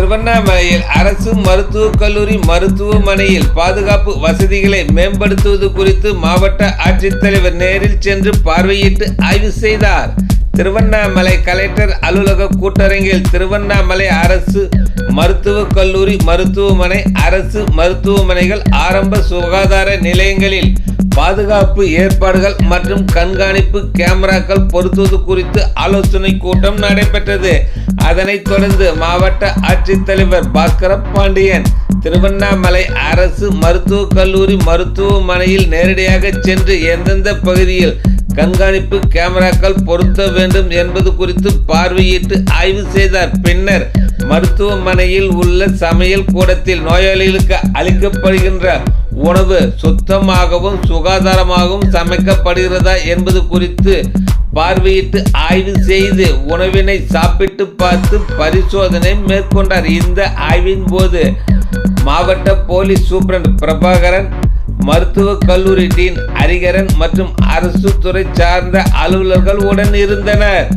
திருவண்ணாமலையில் அரசு மருத்துவக் கல்லூரி மருத்துவமனையில் பாதுகாப்பு வசதிகளை மேம்படுத்துவது குறித்து மாவட்ட ஆட்சித்தலைவர் நேரில் சென்று பார்வையிட்டு ஆய்வு செய்தார். திருவண்ணாமலை கலெக்டர் அலுவலக கூட்டரங்கில் திருவண்ணாமலை அரசு மருத்துவக் கல்லூரி மருத்துவமனை அரசு மருத்துவமனைகள் ஆரம்ப சுகாதார நிலையங்களில் பாதுகாப்பு ஏற்பாடுகள் மற்றும் கண்காணிப்பு கேமராக்கள் பொருத்துவது குறித்து ஆலோசனை கூட்டம் நடைபெற்றது. அதனைத் தொடர்ந்து மாவட்ட ஆட்சித்தலைவர் பாஸ்கர பாண்டியன் திருவண்ணாமலை அரசு மருத்துவக் கல்லூரி மருத்துவமனையில் நேரடியாக சென்று எந்தெந்த பகுதியில் கண்காணிப்பு கேமராக்கள் பொருத்த வேண்டும் என்பது குறித்து பார்வையிட்டு ஆய்வு செய்தார். பின்னர் மருத்துவமனையில் உள்ள சமையல் கூடத்தில் நோயாளிகளுக்கு அளிக்கப்படுகின்ற உணவு சுத்தமாகவும் சுகாதாரமாகவும் சமைக்கப்படுகிறதா என்பது குறித்து பார்வையிட்டு ஆய்வு செய்து உணவினை சாப்பிட்டு பார்த்து பரிசோதனை மேற்கொண்டார். இந்த ஆய்வின் போது மாவட்ட போலீஸ் சூப்பரண்ட் பிரபாகரன் மருத்துவக் கல்லூரி டீன் ஹரிகரன் மற்றும் அரசு துறை சார்ந்த அலுவலர்கள் உடன் இருந்தனர்.